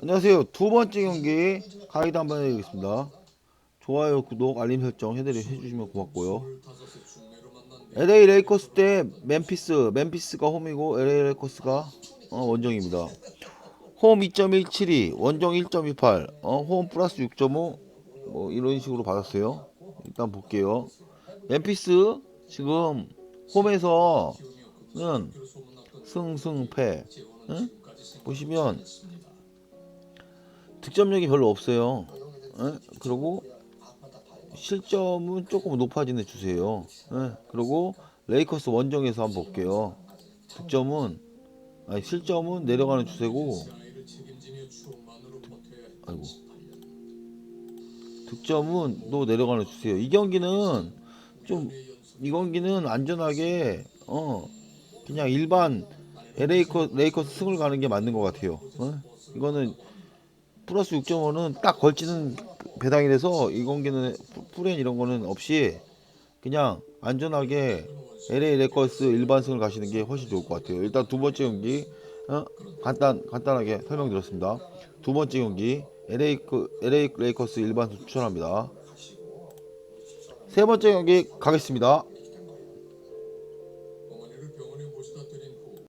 안녕하세요. 두 번째 경기 가이드 한번 해드리겠습니다. 좋아요, 구독, 알림 설정 해드리 해주시면 고맙고요. LA 레이커스 대 멤피스, 멤피스가 홈이고 LA 레이커스가 어, 원정입니다. 홈 2.172, 원정 1.28, 어, 홈 플러스 6.5, 뭐 이런 식으로 받았어요. 일단 볼게요. 멤피스 지금 홈에서는 승승패, 응? 보시면 득점력이 별로 없어요. 예? 그리고 실점은 조금 높아지는 추세예요. 예? 그리고 레이커스 원정에서 한번 볼게요. 득점은 아니 실점은 내려가는 추세고 아이고 득점은 또 내려가는 추세예요. 이 경기는 좀 이 경기는 안전하게 어 그냥 일반 LA 코, 레이커스 승을 가는 게 맞는 것 같아요. 어? 이거는 플러스 6.5는 딱 걸치는 배당이 돼서 이 공기는 프레임 이런 거는 없이 그냥 안전하게 LA 레이커스 일반승을 가시는 게 훨씬 좋을 것 같아요. 일단 두 번째 경기 어? 간단 간단하게 설명드렸습니다. 두 번째 경기 LA LA 레이커스 일반승 추천합니다. 세 번째 경기 가겠습니다.